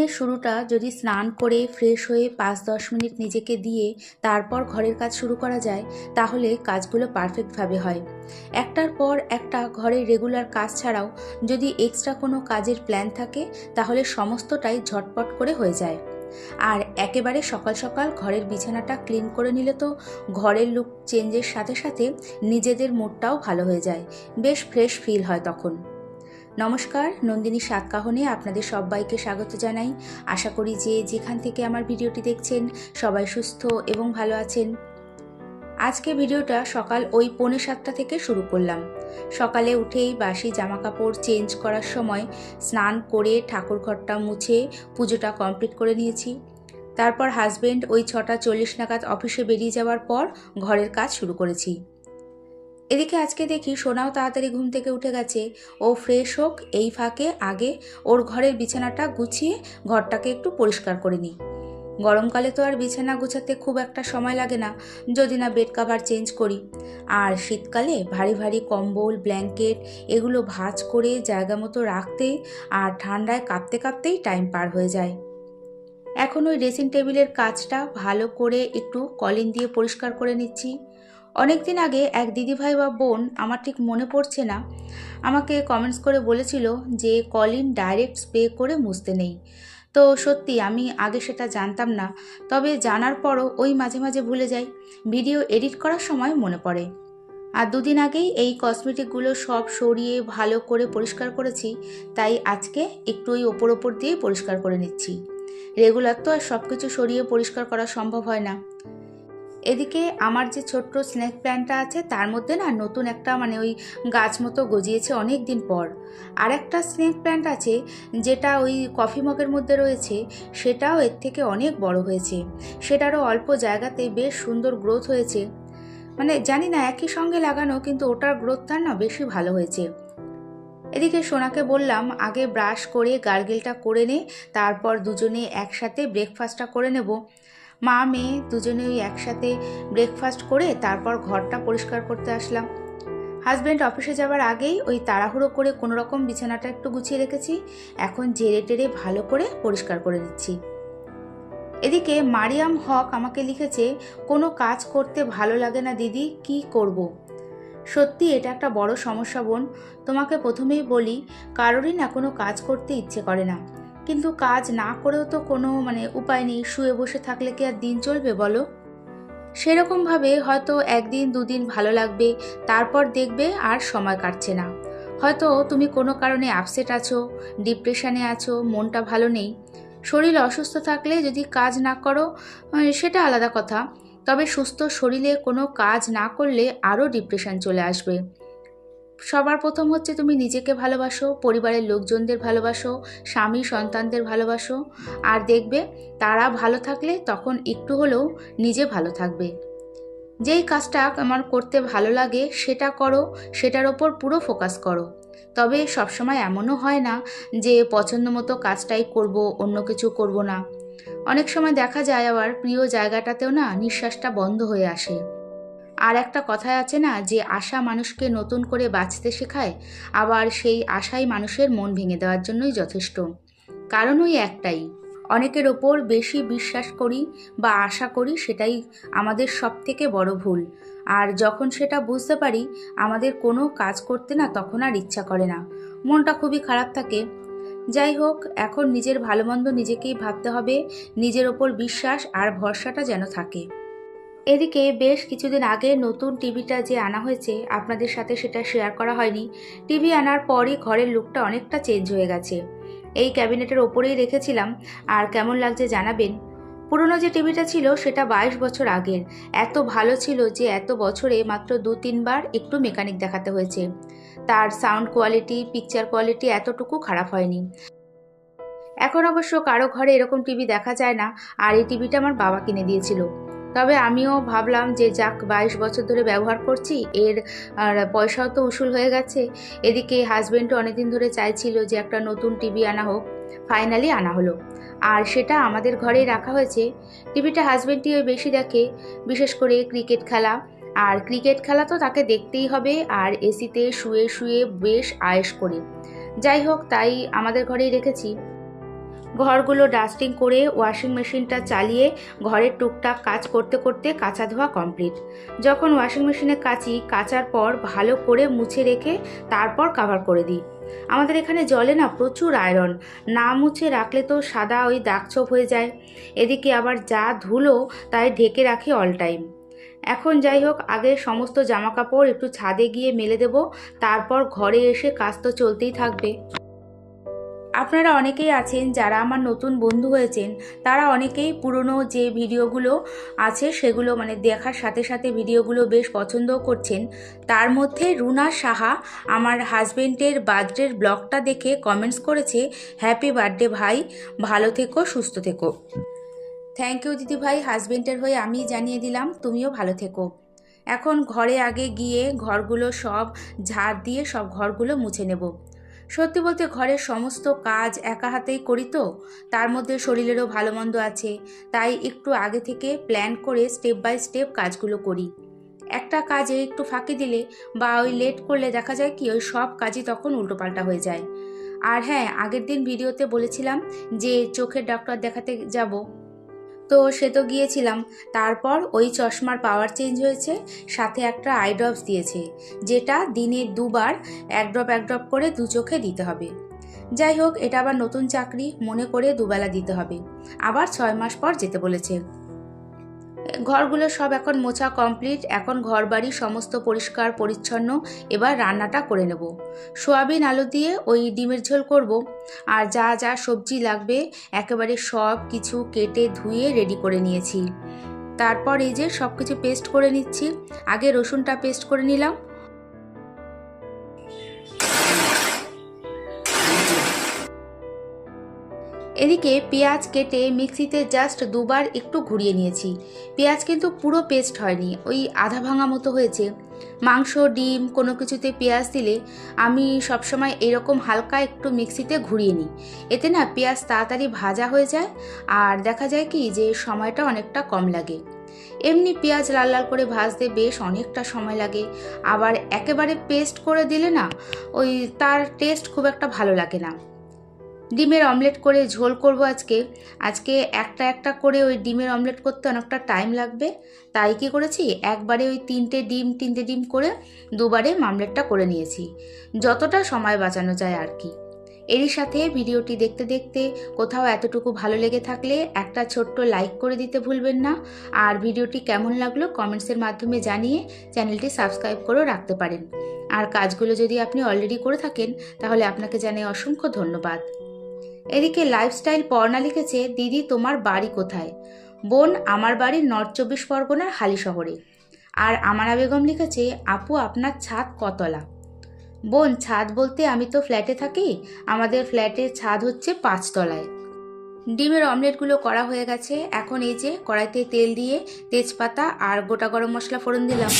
দিনের শুরুটা যদি স্নান করে ফ্রেশ হয়ে পাঁচ দশ মিনিট নিজেকে দিয়ে তারপর ঘরের কাজ শুরু করা যায়, তাহলে কাজগুলো পারফেক্টভাবে হয়। একটার পর একটা ঘরের রেগুলার কাজ ছাড়াও যদি এক্সট্রা কোনো কাজের প্ল্যান থাকে, তাহলে সমস্তটাই ঝটপট করে হয়ে যায়। আর একেবারে সকাল সকাল ঘরের বিছানাটা ক্লিন করে নিলে তো ঘরের লুক চেঞ্জের সাথে সাথে নিজেদের মুডটাও ভালো হয়ে যায়। বেশ ফ্রেশ ফিল হয় তখন। নমস্কার, নন্দিনী সাতকাহনে আপনাদের সবাইকে স্বাগত জানাই। আশা করি যে যেখান থেকে আমার ভিডিওটি দেখছেন, সবাই সুস্থ এবং ভালো আছেন। আজকে ভিডিওটা সকাল ওই পৌনে সাতটা থেকে শুরু করলাম। সকালে উঠেই বাসি জামা কাপড় চেঞ্জ করার সময় স্নান করে ঠাকুর ঘরটা মুছে পুজোটা কমপ্লিট করে নিয়েছি। তারপর হাজবেন্ড ওই ছটা চল্লিশ নাগাদ অফিসে বেরিয়ে যাওয়ার পর ঘরের কাজ শুরু করেছি। এদিকে আজকে দেখি সোনাও তাড়াতাড়ি ঘুম থেকে উঠে গেছে। ও ফ্রেশ হোক, এই ফাঁকে আগে ওর ঘরের বিছানাটা গুছিয়ে ঘরটাকে একটু পরিষ্কার করে নিই। গরমকালে তো আর বিছানা গুছাতে খুব একটা সময় লাগে না, যদি না বেড কাভার চেঞ্জ করি। আর শীতকালে ভারী ভারী কম্বল ব্ল্যাঙ্কেট এগুলো ভাঁজ করে জায়গা মতো রাখতে আর ঠান্ডায় কাঁপতে কাঁপতেই টাইম পার হয়ে যায়। এখন ওই ড্রেসিং টেবিলের কাজটা ভালো করে একটু কলিন দিয়ে পরিষ্কার করে নিচ্ছি। অনেক দিন আগে এক দিদিভাই বা বোন আমার ঠিক মনে পড়ছে না। আমাকে কমেন্টস করে বলেছিল যে, কলিন ডাইরেক্ট স্প্রে করে মুছতে নেই। তো সত্যি আমি আগে সেটা জানতাম না, তবে জানার পরও ওই মাঝে মাঝে ভুলে যাই। ভিডিও এডিট করার সময় মনে পড়ে। আর দুদিন আগেই এই কসমেটিকগুলো সব সরিয়ে ভালো করে পরিষ্কার করেছি, তাই আজকে একটু ওই ওপর ওপর দিয়ে পরিষ্কার করে নিচ্ছি। রেগুলার তো আর সব কিছু সরিয়ে পরিষ্কার করা সম্ভব হয় না। এদিকে আমার যে ছোট্ট স্নেক প্ল্যান্টটা আছে, তার মধ্যে না নতুন একটা মানে ওই গাছ মতো গজিয়েছে অনেক দিন পর। আর একটা স্নেক প্ল্যান্ট আছে, যেটা ওই কফি মগের মধ্যে রয়েছে, সেটাও এর থেকে অনেক বড় হয়েছে। সেটারও অল্প জায়গাতে বেশ সুন্দর গ্রোথ হয়েছে। মানে জানি না, একই সঙ্গে লাগানো, কিন্তু ওটার গ্রোথটা না বেশি ভালো হয়েছে। এদিকে সোনাকে বললাম, আগে ব্রাশ করে গার্গেলটা করে নে, তারপর দুজনে একসাথে ব্রেকফাস্টটা করে নেব। মা, মেয়ে দুজনে ওই একসাথে ব্রেকফাস্ট করে তারপর ঘরটা পরিষ্কার করতে আসলাম। হাজব্যান্ড অফিসে যাওয়ার আগেই ওই তাড়াহুড়ো করে কোনো রকম বিছানাটা একটু গুছিয়ে রেখেছি। এখন জেরে টেরে ভালো করে পরিষ্কার করে দিচ্ছি। এদিকে মারিয়াম হক আমাকে লিখেছে, কোনো কাজ করতে ভালো লাগে না দিদি, কি করব। সত্যি এটা একটা বড় সমস্যা বোন। তোমাকে প্রথমেই বলি, কারোরই না কোনো কাজ করতে ইচ্ছে করে না। কিন্তু কাজ না করেও তো কোনো মানে উপায় নেই। শুয়ে বসে থাকলে কি আর দিন চলবে বলো? সেরকমভাবে হয়তো একদিন, দুদিন ভালো লাগবে, তারপর দেখবে আর সময় কাটছে না। হয়তো তুমি কোনো কারণে আপসেট আছো, ডিপ্রেশনে আছো, মনটা ভালো নেই। শরীর অসুস্থ থাকলে যদি কাজ না করো সেটা আলাদা কথা। তবে সুস্থ শরীরে কোনো কাজ না করলে আরও ডিপ্রেশন চলে আসবে। সবার প্রথম হচ্ছে তুমি নিজেকে ভালোবাসো, পরিবারের লোকজনদের ভালোবাসো, স্বামী সন্তানদের ভালোবাসো। আর দেখবে তারা ভালো থাকলে তখন একটু হলেও নিজে ভালো থাকবে। যেই কাজটা আমার করতে ভালো লাগে সেটা করো, সেটার ওপর পুরো ফোকাস করো। তবে সবসময় এমনও হয় না যে পছন্দ মতো কাজটাই করব, অন্য কিছু করব না। অনেক সময় দেখা যায় আবার প্রিয় জায়গাটাতেও না নিঃশ্বাসটা বন্ধ হয়ে আসে। আর একটা কথায় আছে না, যে আশা মানুষকে নতুন করে বাঁচতে শেখায়, আবার সেই আশাই মানুষের মন ভেঙে দেওয়ার জন্যই যথেষ্ট। কারণ ওই একটাই, অনেকের ওপর বেশি বিশ্বাস করি বা আশা করি সেটাই আমাদের সব থেকে বড় ভুল। আর যখন সেটা বুঝতে পারি, আমাদের কোনো কাজ করতে না তখন আর ইচ্ছা করে না। মনটা খুবই খারাপ থাকে। যাই হোক, এখন নিজের ভালো মন্দ নিজেকেই ভাবতে হবে, নিজের ওপর বিশ্বাস আর ভরসাটা যেন থাকে। এদিকে বেশ কিছুদিন আগে নতুন টিভিটা যে আনা হয়েছে, আপনাদের সাথে সেটা শেয়ার করা হয়নি। টিভি আনার পরই ঘরের লুকটা অনেকটা চেঞ্জ হয়ে গেছে। এই ক্যাবিনেটের ওপরেই রেখেছিলাম, আর কেমন লাগছে জানাবেন? পুরনো যে টিভিটা ছিল, সেটা বাইশ বছর আগের। এত ভালো ছিল যে এত বছরে মাত্র দু, তিনবার একটু মেকানিক দেখাতে হয়েছে। তার সাউন্ড কোয়ালিটি পিকচার কোয়ালিটি এতটুকু খারাপ হয়নি। এখন অবশ্য কারও ঘরে এরকম টিভি দেখা যায় না, আর এই টিভিটা আমার বাবা কিনে দিয়েছিল। তবে আমিও ভাবলাম যে যাক, বাইশ বছর ধরে ব্যবহার করছি, এর, আর পয়সাও তো উসুল হয়ে গেছে। এদিকে হাজব্যান্ডও অনেকদিন ধরে চাইছিল যে একটা নতুন টিভি আনা হোক ফাইনালি আনা হলো। আর সেটা আমাদের ঘরেই রাখা হয়েছে। টিভিটা হাজব্যান্ডই ওই বেশি দেখে, বিশেষ করে ক্রিকেট খেলা। আর ক্রিকেট খেলা তো তাকে দেখতেই হবে, আর এসিতে শুয়ে শুয়ে বেশ আয়েস করে। যাই হোক, তাই আমাদের ঘরেই রেখেছি। ঘরগুলো ডাস্টিং করে, ওয়াশিং মেশিনটা চালিয়ে ঘরের টুকটাক কাজ করতে করতে কাঁচা ধোয়া কমপ্লিট। যখন ওয়াশিং মেশিনে কাচি, কাচার পর ভালো করে মুছে রেখে তারপর কাভার করে দিই। আমাদের এখানে জলে না প্রচুর আয়রন না মুছে রাখলে তো সাদা ওই দাগছোপ হয়ে যায়। এদিকে আবার যা ধুলো তাই ঢেকে রাখি অল টাইম এখন যাই হোক, আগে সমস্ত জামা কাপড় একটু ছাদে গিয়ে মেলে দেব, তারপর ঘরে এসে কাজ তো চলতেই থাকবে। আপনারা অনেকেই আছেন যারা আমার নতুন বন্ধু হয়েছেন, তারা অনেকেই পুরনো যে ভিডিওগুলো আছে সেগুলো মানে দেখার সাথে সাথে ভিডিওগুলো বেশ পছন্দও করছেন। তার মধ্যে রুনা সাহা, আমার হাজবেন্ডের বার্থডের ব্লগটা দেখে কমেন্টস করেছে হ্যাপি বার্থডে ভাই, ভালো থেকো, সুস্থ থেকো। থ্যাংক ইউ দিদি ভাই, হাজবেন্ডের হয়ে আমি জানিয়ে দিলাম, তুমিও ভালো থেকো। এখন ঘরে আগে গিয়ে ঘরগুলো সব ঝাড় দিয়ে সব ঘরগুলো মুছে নেব। সত্যি বলতে ঘরের সমস্ত কাজ একা হাতেই করি তো। তার মধ্যে শরীরেরও ভালো মন্দ আছে। তাই একটু আগে থেকে প্ল্যান করে স্টেপ বাই স্টেপ কাজগুলো করি। একটা কাজে একটু ফাঁকি দিলে বা ওই লেট করলে দেখা যায় কি, ওই সব কাজই তখন উল্টোপাল্টা হয়ে যায়। আর হ্যাঁ আগের দিন ভিডিওতে বলেছিলাম যে, চোখের ডক্টর দেখাতে যাব। তো সে তো গিয়েছিলাম। তারপর ওই চশমার পাওয়ার চেঞ্জ হয়েছে, সাথে একটা আই ড্রপস দিয়েছে, যেটা দিনে দুবার এক ড্রপ এক ড্রপ করে দু চোখে দিতে হবে। যাই হোক, এটা আবার নতুন চাকরি, মনে করে দুবেলা দিতে হবে। আবার ছয় মাস পর যেতে বলেছে। ঘরগুলো সব এখন মোছা কমপ্লিট। এখন ঘর বাড়ি সমস্ত পরিষ্কার, পরিচ্ছন্ন। এবার রান্নাটা করে নেব। সোয়াবিন, আলু দিয়ে ওই ডিমের ঝোল করব। আর যা যা সবজি লাগবে, একেবারে সব কিছু কেটে ধুয়ে রেডি করে নিয়েছি। তারপর এই যে সব কিছু পেস্ট করে নিচ্ছি। আগে রসুনটা পেস্ট করে নিলাম। এদিকে পেঁয়াজ কেটে মিক্সিতে জাস্ট দুবার একটু ঘুরিয়ে নিয়েছি। পেঁয়াজ কিন্তু পুরো পেস্ট হয়নি, ওই আধা ভাঙা মতো হয়েছে। মাংস, ডিম, কোনো কিছুতে পেঁয়াজ দিলে আমি সবসময় এরকম হালকা একটু মিক্সিতে ঘুরিয়ে নিই। এতে না পেঁয়াজ তাড়াতাড়ি ভাজা হয়ে যায় আর দেখা যায় কি যে সময়টা অনেকটা কম লাগে। এমনি পেঁয়াজ লাল লাল করে ভাজতে বেশ অনেকটা সময় লাগে, আবার একেবারে পেস্ট করে দিলে না ওই তার টেস্ট খুব একটা ভালো লাগে না। ডিমের অমলেট করে ঝোল করব আজকে। আজকে একটা একটা করে ওই ডিমের অমলেট করতে অনেকটা টাইম লাগবে। তাই কি করেছি? একবারে ওই তিনটে ডিম তিনটে ডিম করে দুবারে মামলেটটা করে নিয়েছি। যতটা সময় বাঁচানো যায় আর কি। এরই সাথে ভিডিওটি দেখতে দেখতে কোথাও এতটুকু ভালো লেগে থাকলে একটা ছোট্ট লাইক করে দিতে ভুলবেন না। আর ভিডিওটি কেমন লাগল কমেন্টসের মাধ্যমে জানিয়ে চ্যানেলটি সাবস্ক্রাইব করেও রাখতে পারেন। আর কাজগুলো যদি আপনি অলরেডি করে থাকেন, তাহলে আপনাকে জানাই অসংখ্য ধন্যবাদ। এদিকে লাইফস্টাইল পর্ণা লিখেছে, দিদি, তোমার বাড়ি কোথায়? বোন, আমার বাড়ি নর্থ চব্বিশ পরগনার হালি শহরে। আর আমারা বেগম লিখেছে, আপু, আপনার ছাদ কতলা? বোন, ছাদ বলতে আমি তো ফ্ল্যাটে থাকি, আমাদের ফ্ল্যাটের ছাদ হচ্ছে পাঁচতলায়। ডিমের অমলেটগুলো করা হয়ে গেছে, এখন এই যে কড়াইতে তেল দিয়ে তেজপাতা আর গোটা গরম মশলা ফোড়ন দিলাম।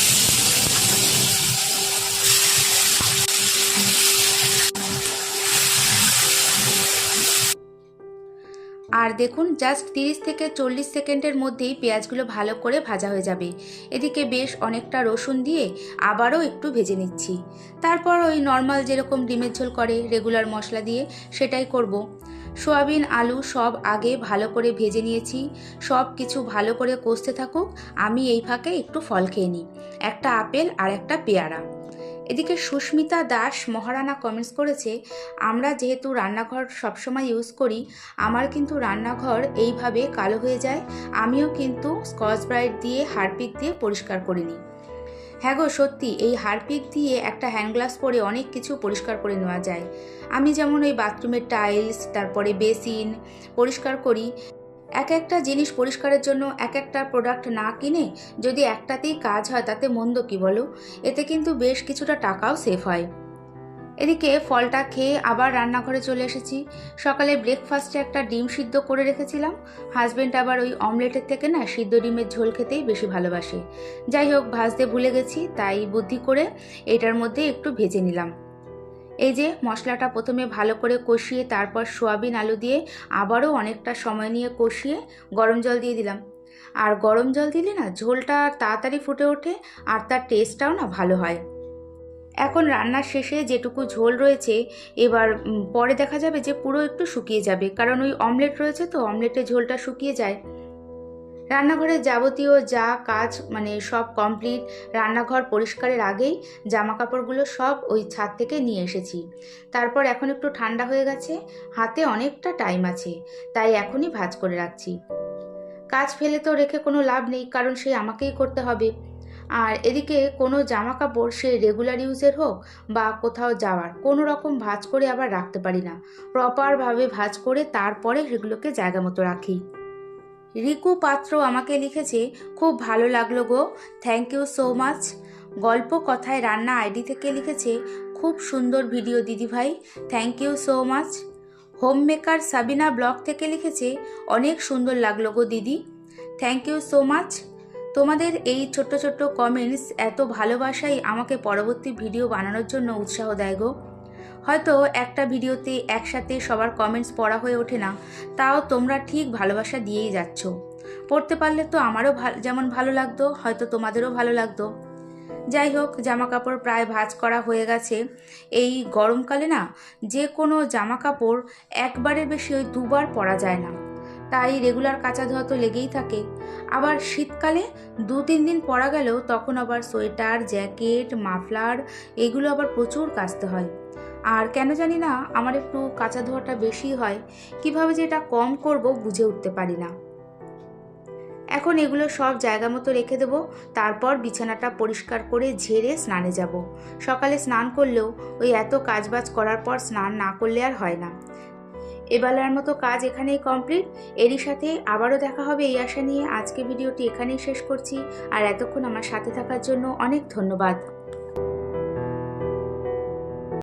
আর দেখুন জাস্ট তিরিশ থেকে চল্লিশ সেকেন্ডের মধ্যেই পেঁয়াজগুলো ভালো করে ভাজা হয়ে যাবে। এদিকে বেশ অনেকটা রসুন দিয়ে আবারও একটু ভেজে নিচ্ছি। তারপর ওই নর্মাল যেরকম ডিমের ঝোল করে রেগুলার মশলা দিয়ে সেটাই করব। সোয়াবিন, আলু সব আগে ভালো করে ভেজে নিয়েছি। সব কিছু ভালো করে কষতে থাকুক, আমি এই ফাঁকে একটু ফল খেয়ে নিই। একটা আপেল আর একটা পেয়ারা। এদিকে সুস্মিতা দাস মহারানা কমেন্টস করেছে, আমরা যেহেতু রান্নাঘর সবসময় ইউজ করি, আমার কিন্তু রান্নাঘর এইভাবে কালো হয়ে যায়। আমিও কিন্তু স্কচ ব্রাইট দিয়ে, হারপিক দিয়ে পরিষ্কার করে নিই। হ্যাঁ গো, সত্যি, এই হারপিক দিয়ে একটা হ্যান্ড গ্লাস পরে অনেক কিছু পরিষ্কার করে নেওয়া যায়। আমি যেমন ওই বাথরুমের টাইলস তারপরে বেসিন পরিষ্কার করি। এক একটা জিনিস পরিষ্কারের জন্য এক একটা প্রোডাক্ট না কিনে যদি একটাতেই কাজ হয় তাতে মন্দ কি বলো? এতে কিন্তু বেশ কিছুটা টাকাও সেভ হয়। এদিকে ফলটা খেয়ে আবার রান্নাঘরে চলে এসেছি। সকালে ব্রেকফাস্টে একটা ডিম সিদ্ধ করে রেখেছিলাম। হাজব্যান্ড আবার ওই অমলেটের থেকে না সিদ্ধ ডিমের ঝোল খেতেই বেশি ভালোবাসে। যাই হোক, ভাজতে ভুলে গেছি, তাই বুদ্ধি করে এটার মধ্যে একটু ভেজে নিলাম। এই যে মশলাটা প্রথমে ভালো করে কষিয়ে তারপর সোয়াবিন আলু দিয়ে আবারও অনেকটা সময় নিয়ে কষিয়ে গরম জল দিয়ে দিলাম। আর গরম জল দিলে না ঝোলটা তাড়াতাড়ি ফুটে ওঠে আর তার টেস্টটাও না ভালো হয়। এখন রান্নার শেষে যেটুকু ঝোল রয়েছে, এবার পরে দেখা যাবে যে পুরো একটু শুকিয়ে যাবে। কারণ ওই অমলেট রয়েছে তো অমলেটের ঝোলটা শুকিয়ে যায়। রান্নাঘরের যাবতীয় যা কাজ মানে সব কমপ্লিট রান্নাঘর পরিষ্কারের আগেই জামা কাপড়গুলো সব ওই ছাদ থেকে নিয়ে এসেছি। তারপর এখন একটু ঠান্ডা হয়ে গেছে, হাতে অনেকটা টাইম আছে, তাই এখনই ভাজ করে রাখছি। কাজ ফেলে তো রেখে কোনো লাভ নেই, কারণ সে আমাকেই করতে হবে। আর এদিকে কোনো জামা কাপড় সে রেগুলার ইউজের হোক বা কোথাও যাওয়ার, কোনো রকম ভাজ করে আবার রাখতে পারি না। প্রপারভাবে ভাজ করে তারপরে সেগুলোকে জায়গা মতো রাখি। রিকু পাত্র আমাকে লিখেছে, খুব ভালো লাগল গো থ্যাংক ইউ সো মাচ গল্প কথায় রান্না আইডি থেকে লিখেছে, খুব সুন্দর ভিডিও দিদিভাই thank you so much home maker Sabina blog থেকে লিখেছে, অনেক সুন্দর লাগল গো দিদি থ্যাংক ইউ সো মাচ তোমাদের এই ছোট্ট ছোট্ট কমেন্টস এত ভালোবাসাই আমাকে পরবর্তী ভিডিও বানানোর জন্য উৎসাহ দেয় গো। হয়তো একটা ভিডিওতে একসাথে সবার কমেন্টস পড়া হয়ে ওঠে না, তাও তোমরা ঠিক ভালোবাসা দিয়েই যাচ্ছ। পড়তে পারলে তো আমারও যেমন ভালো লাগতো, হয়তো তোমাদেরও ভালো লাগতো। যাই হোক জামা কাপড় প্রায় ভাজ করা হয়ে গেছে। এই গরমকালে না যে কোনো জামা কাপড় একবারের বেশি ওই দুবার পরা যায় না। তাই রেগুলার কাঁচা ধোয়া তো লেগেই থাকে। আবার শীতকালে দু তিন দিন পরা গেলেও তখন আবার সোয়েটার, জ্যাকেট, মাফলার, এগুলো আবার প্রচুর কাচতে হয়। আর কেন জানি না আমার একটু কাঁচা ধোয়াটা বেশি হয়। কীভাবে যে এটা কম করব বুঝে উঠতে পারি না। এখন এগুলো সব জায়গা মতো রেখে দেবো, তারপর বিছানাটা পরিষ্কার করে ঝেড়ে স্নানে যাব। সকালে স্নান করলেও ওই এত কাজবাজ করার পর স্নান না করলে আর হয় না। এবেলার মতো কাজ এখানেই কমপ্লিট। এরই সাথে আবারও দেখা হবে এই আশা নিয়ে। আজকে ভিডিওটি এখানেই শেষ করছি। আর এতক্ষণ আমার সাথে থাকার জন্য অনেক ধন্যবাদ।